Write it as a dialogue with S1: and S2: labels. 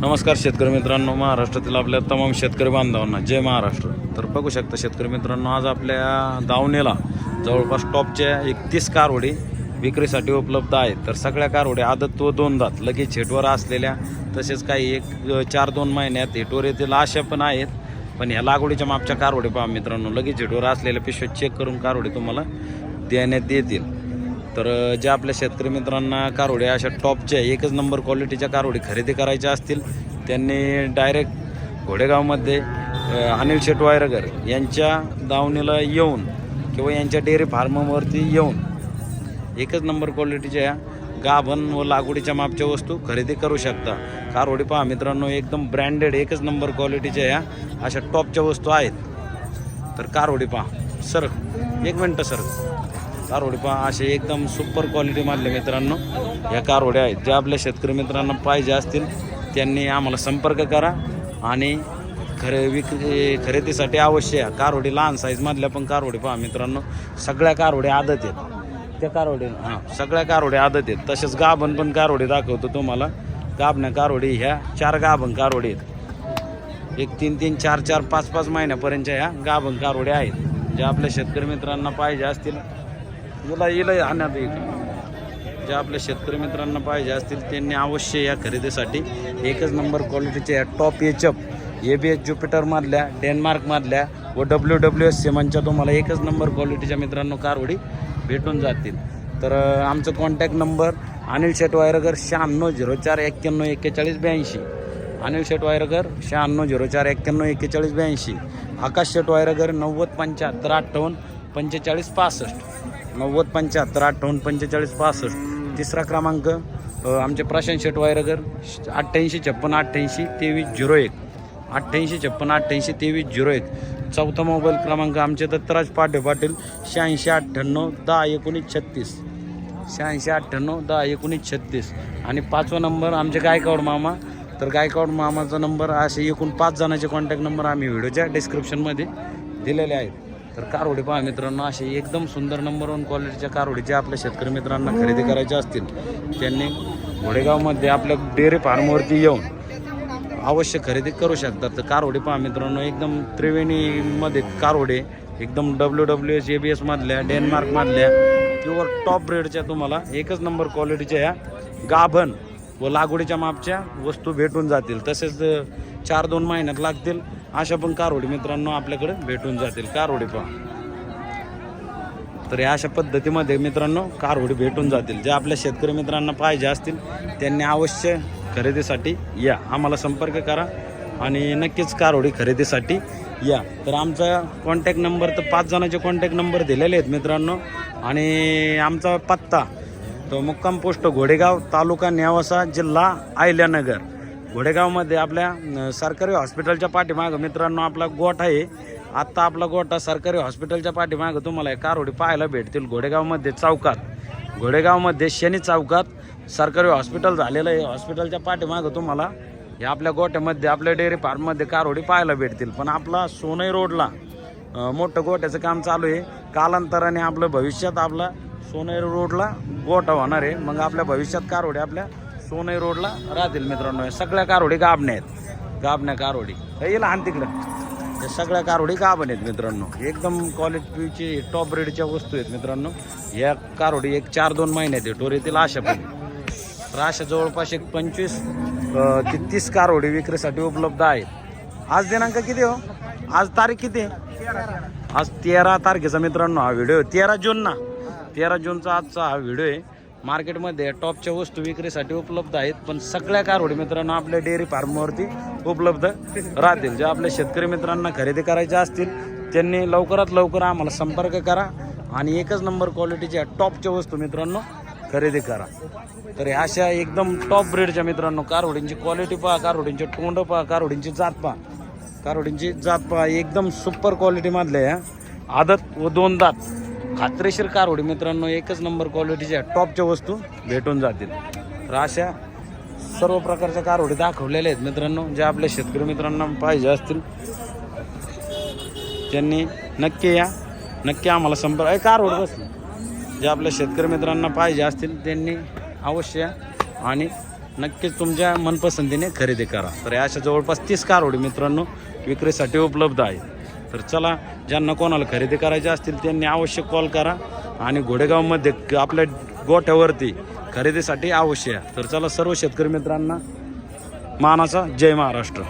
S1: नमस्कार शेतकरी मित्रांनो. महाराष्ट्रातील आपल्या तमाम शेतकरी बांधवांना जय महाराष्ट्र. तर बघू शकता शेतकरी मित्रांनो आज आपल्या दावणीला जवळपास टॉपच्या एकतीस कारवडी विक्रीसाठी उपलब्ध आहेत. तर सगळ्या कारवडी आदत व दोनदात लगेच हेटवर असलेल्या तसेच काही एक चार दोन महिन्यात हेटवर येतील अशा पण आहेत. पण ह्या लागवडीच्या मागच्या कारवडी पहा मित्रांनो लगेच हेटवर असलेल्या पिशव्या चेक करून कारवडी तुम्हाला देण्यात येतील. तर ज्या आपल्या शेतकरी मित्रांना कारोडे अशा टॉपच्या एकच नंबर क्वालिटीच्या कारोडी खरेदी करायच्या असतील त्यांनी डायरेक्ट घोडेगावमध्ये अनिल शेट वायरगर यांच्या दावणीला येऊन किंवा यांच्या डेअरी फार्मवरती येऊन एकच नंबर क्वालिटीच्या या गाभण व लागवडीच्या मापच्या वस्तू खरेदी करू शकता. कारोडी पहा मित्रांनो एकदम ब्रँडेड एकच नंबर क्वालिटीच्या या अशा टॉपच्या वस्तू आहेत. तर कारोडी पहा सर एक मिनटं सर कारवडे पहा असे एकदम सुपर क्वालिटी मधले मित्रांनो. या कारवड्या आहेत. ज्या आपल्या शेतकरी मित्रांना पाहिजे असतील त्यांनी आम्हाला संपर्क करा आणि खरे विक्री खरेदीसाठी अवश्य या. कारवडी लहान साईजमधल्या पण कारवडी पहा मित्रांनो. सगळ्या कारवड्या आदत आहेत. त्या कारवडी हां सगळ्या कारवड्या आदत आहेत. तसेच गाभण पण कारवडी दाखवतो तुम्हाला. गाभण्या कारवडी ह्या चार गाभण कारवडी आहेत. एक तीन तीन चार चार पाच पाच महिन्यापर्यंतच्या ह्या गाभण कारवड्या आहेत. ज्या आपल्या शेतकरी मित्रांना पाहिजे असतील हिला हिला आणण्यात येईल जे आपल्या शेतकरी मित्रांना पाहिजे असतील त्यांनी अवश्य या खरेदीसाठी एकच नंबर क्वालिटीच्या टॉप टॉप एचअप ए बी एच ज्युपिटरमधल्या डेन्मार्कमधल्या व डब्ल्यू डब्ल्यू एस सिमनच्या तुम्हाला एकच नंबर क्वालिटीच्या मित्रांनो कारवडी भेटून जातील. तर आमचं कॉन्टॅक्ट नंबर अनिल शेट वायरगर शहाण्णव झिरो चार एक्क्याण्णव एक्केचाळीस ब्याऐंशी. अनिल शेट वायरगर शहाण्णव झिरो चार एक्क्याण्णव एक्केचाळीस ब्याऐंशी. आकाश शेट वायरगर नव्वद पंच्याहत्तर अठ्ठावन्न पंचेचाळीस पासष्ट. नव्वद पंच्याहत्तर अठ्ठावन्न पंचेचाळीस पासष्ट. तिसरा क्रमांक आमचे प्रशांत शेट वायरगर अठ्ठ्याऐंशी छप्पन अठ्ठ्याऐंशी तेवीस झिरो एक. अठ्ठ्याऐंशी छप्पन अठ्ठ्याऐंशी तेवीस झिरो एक. चौथा मोबाईल क्रमांक आमचे दत्तराज पाटे पाटील शहाऐंशी अठ्ठ्याण्णव दहा एकोणीस छत्तीस. शहाऐंशी अठ्ठ्याण्णव दहा एकोणीस छत्तीस. आणि पाचवा नंबर आमचे गायकवाड मामा. तर गायकवाड मामाचा नंबर असे एकूण पाच जणांचे कॉन्टॅक्ट नंबर आम्ही व्हिडिओच्या डिस्क्रिप्शनमध्ये दिलेले आहेत. तर कारोडी पहा मित्रांनो असे एकदम सुंदर नंबर वन क्वालिटीच्या कारोडी जे आपल्या शेतकरी मित्रांना खरेदी करायच्या असतील त्यांनी घोडेगावमध्ये आपल्या डेअरी फार्मवरती येऊन अवश्य खरेदी करू शकतात. तर कारोडे पहा मित्रांनो एकदम त्रिवेणीमध्ये कारोडे एकदम W W S A B एसमधल्या डेन्मार्कमधल्या किंवा टॉप ब्रेडच्या तुम्हाला एकच नंबर क्वालिटीच्या या गाभण व लागवडीच्या मापच्या वस्तू भेटून जातील. तसेच चार दोन महिन्यात लागतील. अशा पण कारोडी मित्रांनो आपल्याकडे भेटून जातील. कारोडी पहा तर या अशा पद्धतीमध्ये मित्रांनो कारोडी भेटून जातील. जे आपल्या शेतकरी मित्रांना पाहिजे असतील त्यांनी अवश्य खरेदीसाठी या. आम्हाला संपर्क करा आणि नक्कीच कारोडी खरेदीसाठी या. तर आमचा कॉन्टॅक्ट नंबर तर पाच जणांचे कॉन्टॅक्ट नंबर दिलेले आहेत मित्रांनो. आणि आमचा पत्ता तो मुक्काम पोस्ट घोडेगाव तालुका नेवासा जिल्हा आयल्यानगर घोडेगावमध्ये आपल्या सरकारी हॉस्पिटलच्या पाठीमागं मित्रांनो आपला गोठ आहे. आत्ता आपला गोठा सरकारी हॉस्पिटलच्या पाठीमागं तुम्हाला कारोडी पाहायला भेटतील. घोडेगावमध्ये चौकात घोडेगावमध्ये शनी चौकात सरकारी हॉस्पिटल झालेलं आहे. हॉस्पिटलच्या पाठीमागं तुम्हाला या आपल्या गोठ्यामध्ये आपल्या डेअरी फार्ममध्ये कारोडी पाहायला भेटतील. पण आपला सोनई रोडला मोठं गोठ्याचं काम चालू आहे. कालांतराने आपलं भविष्यात आपला सोनई रोडला गोठा होणार आहे. मग आपल्या भविष्यात कारोडी आपल्या सोनई रोडला राहतील मित्रांनो. या सगळ्या कारोडी गाभण्या आहेत. गाभण्या कारोडी. हे लहान तिकडं. या सगळ्या कारोडी गाभण आहेत मित्रांनो. एकदम क्वालिटीची टॉप रेडच्या वस्तू आहेत मित्रांनो. या कारोडी एक चार दोन महिन्यात आहे येतील अशा पण. तर अशा जवळपास एक पंचवीस ते तीस कारोडी विक्रीसाठी उपलब्ध आहेत. आज दिनांक किती हो? आज तारीख किती? आहे आज तेरा तारखेचा मित्रांनो हा व्हिडिओ तेरा जून ना. तेरा जूनचा आजचा हा व्हिडिओ आहे. मार्केटमध्ये टॉपच्या वस्तू विक्रीसाठी उपलब्ध आहेत. पण सगळ्या कारवडी मित्रांनो आपल्या डेअरी फार्मवरती उपलब्ध राहतील. जे आपल्या शेतकरी मित्रांना खरेदी करायच्या असतील त्यांनी लवकरात लवकर आम्हाला संपर्क करा आणि एकच नंबर क्वालिटीच्या टॉपच्या वस्तू मित्रांनो खरेदी करा. तर अशा एकदम टॉप ब्रेडच्या मित्रांनो कारवडींची क्वालिटी पहा कारवडींचे तोंड पहा कारवडींची जात पहा. कारवडींची जात पहा एकदम सुपर क्वालिटीमधल्या आदत व दोन दात. खात्रीशीर कारवडी मित्रांनो एकच नंबर क्वालिटीच्या टॉपच्या वस्तू भेटून जातील. तर अशा सर्व प्रकारच्या कारवडी दाखवलेल्या आहेत मित्रांनो ज्या आपल्या शेतकरी मित्रांना पाहिजे असतील. त्यांनी नक्की या नक्की आम्हाला संपर्क आहे कारवड बसली. जे आपल्या शेतकरी मित्रांना पाहिजे असतील त्यांनी अवश्य या आणि नक्कीच तुमच्या मनपसंतीने खरेदी करा. तर अशा जवळपास तीस कारवडी मित्रांनो विक्रीसाठी उपलब्ध आहे तर चला ज्यांना कोणाला खरेदी करायची असतील त्यांनी अवश्य कॉल करा आणि घोडेगावमध्ये आपल्या गोठ्यावरती खरेदीसाठी अवश्य या. तर चला सर्व शेतकरी मित्रांना मानाचा जय महाराष्ट्र.